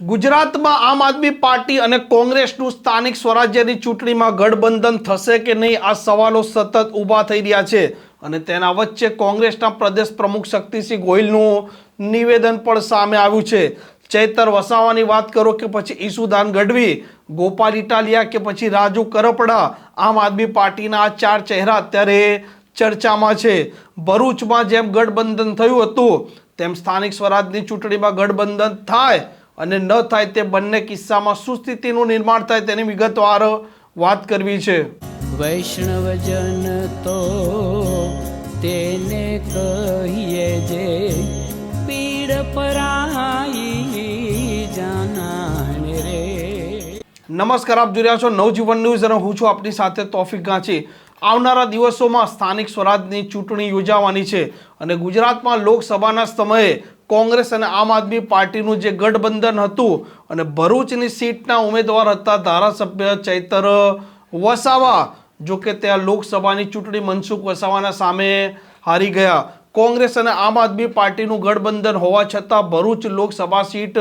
ગુજરાતમાં આમ આદમી પાર્ટી અને કોંગ્રેસનું સ્થાનિક સ્વરાજ્યની ચૂંટણીમાં ગઠબંધન થશે કે નહીં? આ સવાલો સતત ઊભા થઈ રહ્યા છે. અને તેના વચ્ચે કોંગ્રેસના પ્રદેશ પ્રમુખ શક્તિસિંહ ગોહિલનું નિવેદન પણ સામે આવ્યું છે. ચૈતર વસાવાની વાત કરો કે પછી ઈસુદાન ગઢવી, ગોપાલ ઇટાલિયા કે પછી રાજુ કરપડા, આમ આદમી પાર્ટીના આ ચાર ચહેરા અત્યારે ચર્ચામાં છે. ભરૂચમાં જેમ ગઠબંધન થયું હતું, તેમ સ્થાનિક સ્વરાજની ચૂંટણીમાં ગઠબંધન થાય અને ન થાય તે બંને કિસ્સામાં શું સ્થિતિનું નિર્માણ થાય તેની વિગતવાર વાત કરવી છે. વૈષ્ણવજન તો તેને કહીએ જે પીડ પરાઈ જાનાને રે. નમસ્કાર આપ જોઈ રહ્યા છો નવજીવન ન્યૂઝ અને હું છું આપની સાથે તોફિક ગાંચી. આવનારા દિવસોમાં સ્થાનિક સ્વરાજની ચૂંટણી યોજાવાની છે અને ગુજરાતમાં લોકસભાના સમયે કોંગ્રેસ અને આમ આદમી પાર્ટીનું જે ગઠબંધન હતું અને ભરૂચની સીટના ઉમેદવાર હતા ધારાસભ્ય ચૈતર વસાવા, જો કે ત્યાં લોકસભાની ચૂંટણી મનસુખ વસાવાના સામે હારી ગયા. કોંગ્રેસ અને આમ આદમી પાર્ટીનું ગઠબંધન હોવા છતાં ભરૂચ લોકસભા સીટ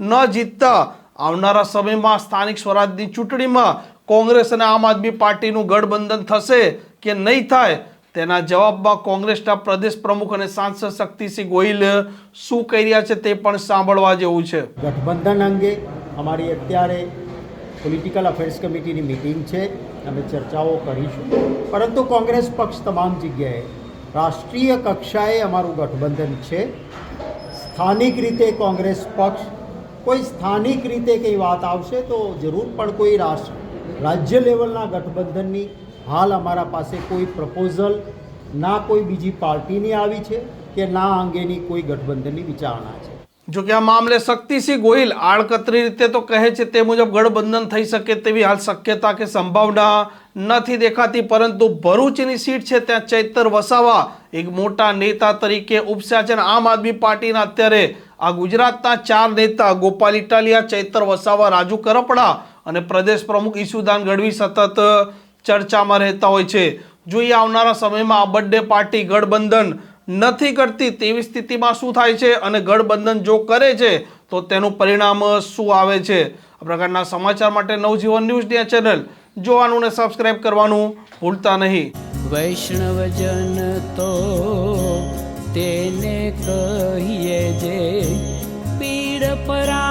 ન જીતતા આવનારા સમયમાં સ્થાનિક સ્વરાજની ચૂંટણીમાં કોંગ્રેસ અને આમ આદમી પાર્ટીનું ગઠબંધન થશે કે નહીં થાય? તેના જવાબમાં કોંગ્રેસના પ્રદેશ પ્રમુખ અને સાંસદ શક્તિસિંહ ગોહિલ શું કહી રહ્યા છે તે પણ સાંભળવા જેવું છે. ગઠબંધન અંગે અમારી અત્યારે પોલિટિકલ અફેર્સ કમિટીની મિટિંગ છે. અમે ચર્ચાઓ કરીશું. પરંતુ કોંગ્રેસ પક્ષ તમામ જગ્યાએ રાષ્ટ્રીય કક્ષાએ અમારું ગઠબંધન છે. સ્થાનિક રીતે કોંગ્રેસ પક્ષ, કોઈ સ્થાનિક રીતે કંઈ વાત આવશે તો જરૂર પણ કોઈ રાષ્ટ્ર રાજ્ય લેવલના ગઠબંધનની હાલ અમારા પાસે કોઈ પ્રપોઝલ ના કોઈ બીજી પાર્ટીની આવી છે કે ના અંગેની કોઈ ગઠબંધનની વિચારણા છે? જો કે આ મામલે શક્તિસિંહ ગોહિલ આડકતરી રીતે તો કહે છે તે મુજબ ગઠબંધન થઈ શકે તેવી હાલ શક્યતા કે સંભાવના નથી દેખાતી, પરંતુ ભરૂચની સીટ છે ત્યાં ચૈતર વસાવા, એક મોટા નેતા તરીકે ઉપસ્યા છે આમ આદમી પાર્ટીના અત્યારે આ ગુજરાતના ચાર નેતા, ગોપાલ ઇટાલિયા, ચૈતર વસાવા, રાજુ કરપડા અને પ્રદેશ પ્રમુખ ઈસુદાન ગઢવી સતત ચર્ચામાં રહેતા હોય છે. જોઈએ આવનારા સમયમાં આ બર્થડે પાર્ટી ગઠબંધન નથી કરતી તેવી સ્થિતિમાં શું થાય છે અને ગઠબંધન જો કરે છે, તો તેનું પરિણામ શું આવે છે? આ પ્રકારના સમાચાર માટે નવજીવન ન્યૂઝની ચેનલ જોવાનું ને સબસ્ક્રાઇબ કરવાનું ભૂલતા નહીં. વૈષ્ણવજન તો તેને કહીએ જે પીડ પરાઈ